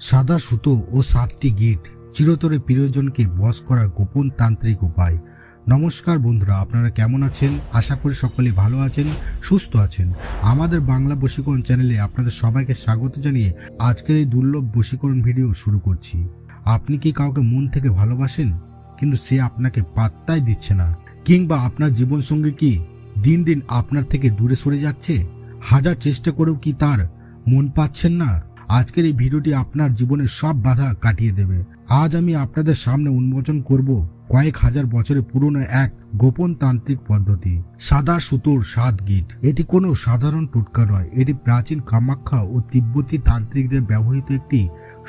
সাদা সুতো ও সাতটি গিট চিরতরে প্রিয়জনকে বশ করার গোপন তান্ত্রিক উপায়। নমস্কার বন্ধুরা, আপনারা কেমন আছেন? আশা করি সকলে ভালো আছেন, সুস্থ আছেন। আমাদের বাংলা বশীকরণ চ্যানেলে আপনাদের সবাইকে স্বাগত জানিয়ে আজকের এই দুর্লভ বশীকরণ ভিডিও শুরু করছি। আপনি কি কাউকে মন থেকে ভালোবাসেন? কিন্তু সে আপনাকে পাত্তাই দিচ্ছে না। কিংবা আপনার জীবনসঙ্গী কি দিন দিন আপনার থেকে দূরে সরে যাচ্ছে? হাজার চেষ্টা করেও কি তার মন পাচ্ছেন না? আজকের এই ভিডিওটি আপনার জীবনের সব বাধা কাটিয়ে দেবে। আজ আমি আপনাদের সামনে উন্মোচন করব কয়েক হাজার বছরের পুরনো এক গোপন তান্ত্রিক পদ্ধতি, সাদা সুতোর সাত গীত এটি কোনো সাধারণ টোটকা নয়, এটি প্রাচীন কামাখ্যা ও তিব্বতী তান্ত্রিকদের ব্যবহৃত একটি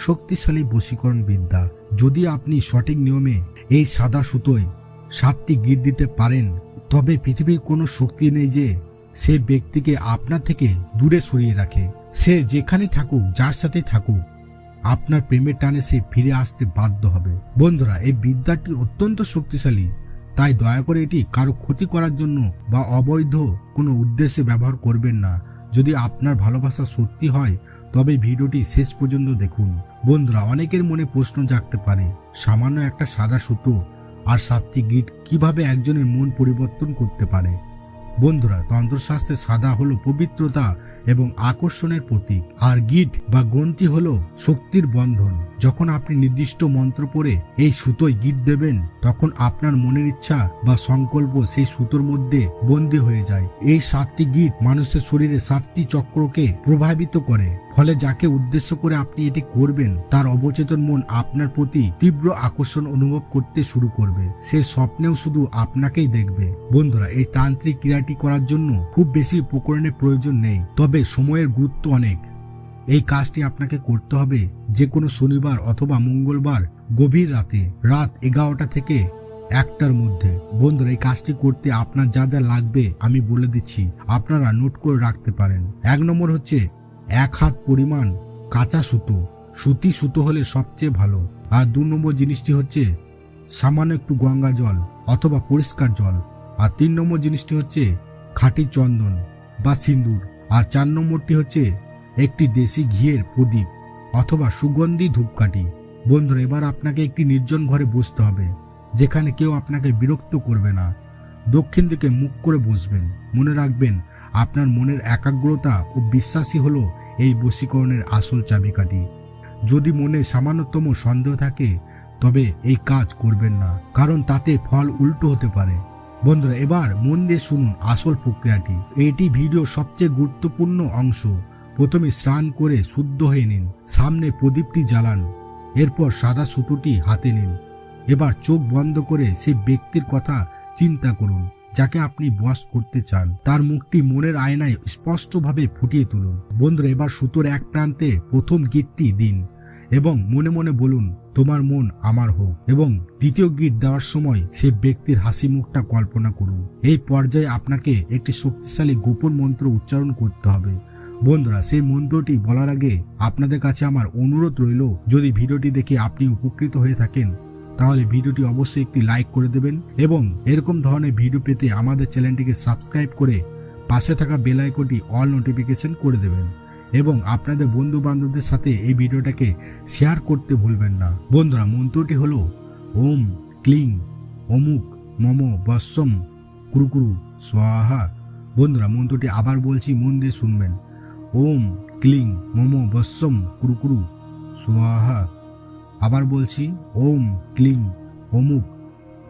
শক্তিশালী বশীকরণ বিদ্যা। যদি আপনি সঠিক নিয়মে এই সাদা সুতোয় সাতটি গীত দিতে পারেন, তবে পৃথিবীর কোনো শক্তি নেই যে সে ব্যক্তিকে আপনার থেকে দূরে সরিয়ে রাখে। সে যেখানে থাকুক, যার সাথে থাকুক, আপনার প্রেমের টানে সে ফিরে আসতে বাধ্য হবে। বন্ধুরা, এই বিদ্যাটি অত্যন্ত শক্তিশালী, তাই দয়া করে এটি কারও ক্ষতি করার জন্য বা অবৈধ কোনো উদ্দেশ্যে ব্যবহার করবেন না। যদি আপনার ভালোবাসা সত্যি হয়, তবে ভিডিওটি শেষ পর্যন্ত দেখুন। বন্ধুরা, অনেকের মনে প্রশ্ন জাগতে পারে, সামান্য একটা সাদা সুতো আর সাতটি গিট কীভাবে একজনের মন পরিবর্তন করতে পারে? বন্ধুরা, তন্ত্রশাস্ত্রে সাদা হলো পবিত্রতা এবং আকর্ষণের প্রতীক। আর গিট বা গ্রন্থি হল শক্তির বন্ধন। যখন আপনি নির্দিষ্ট মন্ত্র পড়ে এই সুতোয় গিট দেবেন, তখন আপনার মনের ইচ্ছা বা সংকল্প সেই সুতোর মধ্যে বন্দী হয়ে যায়। এই সাতটি গিট মানুষের শরীরে সাতটি চক্রকে প্রভাবিত করে। ফলে যাকে উদ্দেশ্য করে আপনি এটি করবেন, তার অবচেতন মন আপনার প্রতি তীব্র আকর্ষণ অনুভব করতে শুরু করবে। সে স্বপ্নেও শুধু আপনাকেই দেখবে। বন্ধুরা, এই তান্ত্রিক ক্রিয়াটি করার জন্য খুব বেশি উপকরণের প্রয়োজন নেই। তবে সময়ের গুরুত্ব অনেক। এই কাজটি আপনাকে করতে হবে যে কোনো শনিবার অথবা মঙ্গলবার গভীর রাতে, রাত এগারোটা থেকে একটার মধ্যে। বন্ধুরা, এই কাজটি করতে আপনার যা যা লাগবে আমি বলে দিচ্ছি। আপনারা নোট করে রাখতে পারেন। এক নম্বর হচ্ছে এক হাত পরিমাণ কাঁচা সুতো। সুতি সুতো হলে সবচেয়ে ভালো। আর দু নম্বর জিনিসটি হচ্ছে সামান্য একটু গঙ্গা জল অথবা পরিষ্কার জল। আর তিন নম্বর জিনিসটি হচ্ছে খাঁটি চন্দন বা সিন্দুর আর চার নম্বরটি হচ্ছে একটি দেশি ঘিয়ের প্রদীপ অথবা সুগন্ধি ধূপকাঠি। বন্ধুরা, এবার আপনাকে একটি নির্জন ঘরে বসতে হবে, যেখানে কেউ আপনাকে বিরক্ত করবে না। দক্ষিণ দিকে মুখ করে বসবেন। মনে রাখবেন, আপনার মনের একাগ্রতা ও বিশ্বাসী হলো এই বশীকরণের আসল চাবিকাঠি। যদি মনে সামান্যতম সন্দেহ থাকে, তবে এই কাজ করবেন না, কারণ তাতে ফল উল্টো হতে পারে। বন্ধুরা, এবার মন দিয়ে শুনুন আসল প্রক্রিয়াটি। এটি ভিডিও সবচেয়ে গুরুত্বপূর্ণ অংশ। প্রথমে স্নান করে শুদ্ধ হয়ে নিন। সামনে প্রদীপটি জ্বালান। এরপর সাদা সুতোটি হাতে নিন। এবার চোখ বন্ধ করে সেই ব্যক্তির কথা চিন্তা করুন, যাকে আপনি বস করতে চান। তার মুখটি মনের আয়নায় স্পষ্টভাবে ফুটিয়ে তুলুন। বন্ধুরা, এবার সুতোর এক প্রান্তে প্রথম গিটটি দিন। এবং মনে মনে বলুন, তোমার মন আমার হোক। এবং দ্বিতীয় গিট দেওয়ার সময় সে ব্যক্তির হাসি মুখটা কল্পনা করুন। এই পর্যায়ে আপনাকে একটি শক্তিশালী গোপন মন্ত্র উচ্চারণ করতে হবে। বন্ধুরা, সেই মন্ত্রটি বলার আগে আপনাদের কাছে আমার অনুরোধ রইল, যদি ভিডিওটি দেখে আপনি উপকৃত হয়ে থাকেন, তাহলে ভিডিওটি অবশ্যই একটি লাইক করে দেবেন এবং এরকম ধরনের ভিডিও পেতে আমাদের চ্যানেলটিকে সাবস্ক্রাইব করে পাশে থাকা বেল আইকনটি অল নোটিফিকেশন করে দেবেন। এবং আপনাদের বন্ধু বান্ধবদের সাথে এই ভিডিওটাকে শেয়ার করতে ভুলবেন না। বন্ধুরা, মন্ত্রটি হলো ওম ক্লিং অমুক মম বৎসম কুরুকুরু স্বাহা। বন্ধুরা, মন্ত্রটি আবার বলছি, মন দিয়ে শুনবেন। ওম ক্লিং মম বৎসম কুরুকুরু স্বাহা। আবার বলছি, ওম ক্লিং অমুক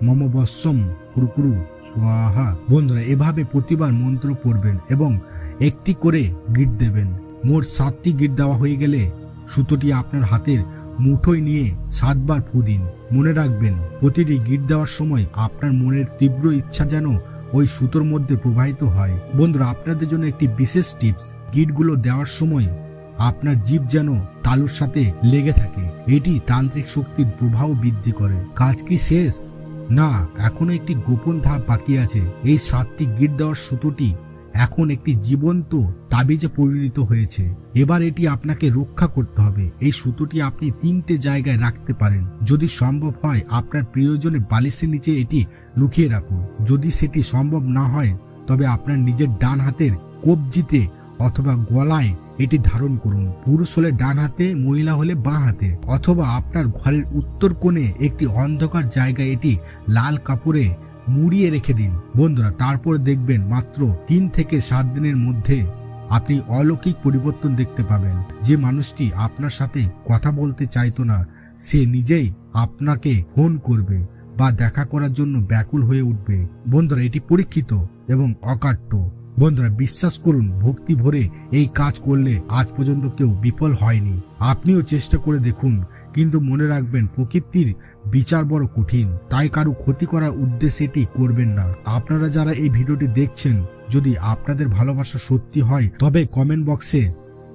মম বৎসম কুরুকুরু স্বাহা। বন্ধুরা, এভাবে প্রতিবার মন্ত্র পড়বেন এবং একটি করে গিট দেবেন। মোট সাতটি গিট দেওয়া হয়ে গেলে সুতোটি আপনার হাতের মুঠোয় নিয়ে সাতবার ফু দিন। মনে রাখবেন, প্রতিটি গিট দেওয়ার সময় আপনার মনের তীব্র ইচ্ছা যেন ওই সুতোর মধ্যে প্রবাহিত হয়। বন্ধুরা, আপনাদের জন্য একটি বিশেষ টিপস, গিটগুলো দেওয়ার সময় আপনার জীব যেন তালুর সাথে লেগে থাকে। এটি তান্ত্রিক শক্তির প্রভাব বৃদ্ধি করে। কাজ কি শেষ? না, এখনও একটি গোপন ধাপ বাকি আছে। এই সাতটি গিট দেওয়ার সুতোটি এখন একটি জীবন্ত তাবিজে পরিণত হয়েছে। এবার এটি আপনাকে রক্ষা করতে হবে। এই সুতোটি আপনি তিনটে জায়গায় রাখতে পারেন। যদি সম্ভব হয়, আপনার প্রিয়জনের বালিশের নিচে এটি লুকিয়ে রাখুন। যদি সেটি সম্ভব না হয়, তবে আপনার নিজের ডান হাতের কবজিতে অথবা গলায় এটি ধারণ করুন। পুরুষ হলে ডান হাতে, মহিলা হলে বাঁ হাতে। অথবা আপনার ঘরের উত্তর কোণে একটি অন্ধকার জায়গায় এটি লাল কাপড়ে মুড়িয়ে রেখে দিন। বন্ধুরা, তারপর দেখবেন মাত্র তিন থেকে সাত দিনের মধ্যে আপনি অলৌকিক পরিবর্তন দেখতে পাবেন। যে মানুষটি আপনার সাথে কথা বলতে চাইতো না, সে নিজেই আপনাকে ফোন করবে বা দেখা করার জন্য ব্যাকুল হয়ে উঠবে। বন্ধুরা, এটি পরীক্ষিত এবং অকাট্য। বন্ধুরা, বিশ্বাস করুন, ভক্তি ভরে এই কাজ করলে আজ পর্যন্ত কেউ বিফল হয়নি। আপনিও চেষ্টা করে দেখুন কিন্তু মনে রাখবেন, প্রকৃতির বিচার বড় কঠিন। তাই কারও ক্ষতি করার উদ্দেশ্যে এটি করবেন না। আপনারা যারা এই ভিডিওটি দেখছেন, যদি আপনাদের ভালোবাসা সত্যি হয়, তবে কমেন্ট বক্সে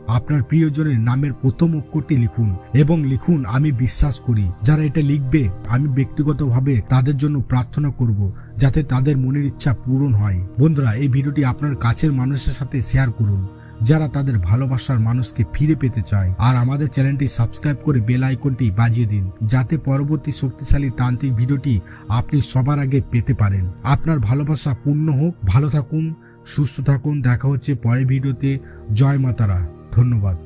আপনার প্রিয়জনের নামের প্রথম অক্ষরটি লিখুন এবং লিখুন, আমি বিশ্বাস করি। যারা এটা লিখবে, আমি ব্যক্তিগতভাবে তাদের জন্য প্রার্থনা করব, যাতে তাদের মনের ইচ্ছা পূরণ হয়। বন্ধুরা, এই ভিডিওটি আপনার কাছের মানুষের সাথে শেয়ার করুন। যারা তাদের ভালোবাসার মানুষকে ফিরে পেতে চায়। আর আমাদের চ্যানেলটি সাবস্ক্রাইব করে বেল আইকনটি বাজিয়ে দিন, যাতে পরবর্তী শক্তিশালী তান্ত্রিক ভিডিওটি আপনি সবার আগে পেতে পারেন। আপনার ভালোবাসা পূর্ণ হোক। ভালো থাকুন, সুস্থ থাকুন। দেখা হচ্ছে পরের ভিডিওতে। জয় মাতারা। ধন্যবাদ।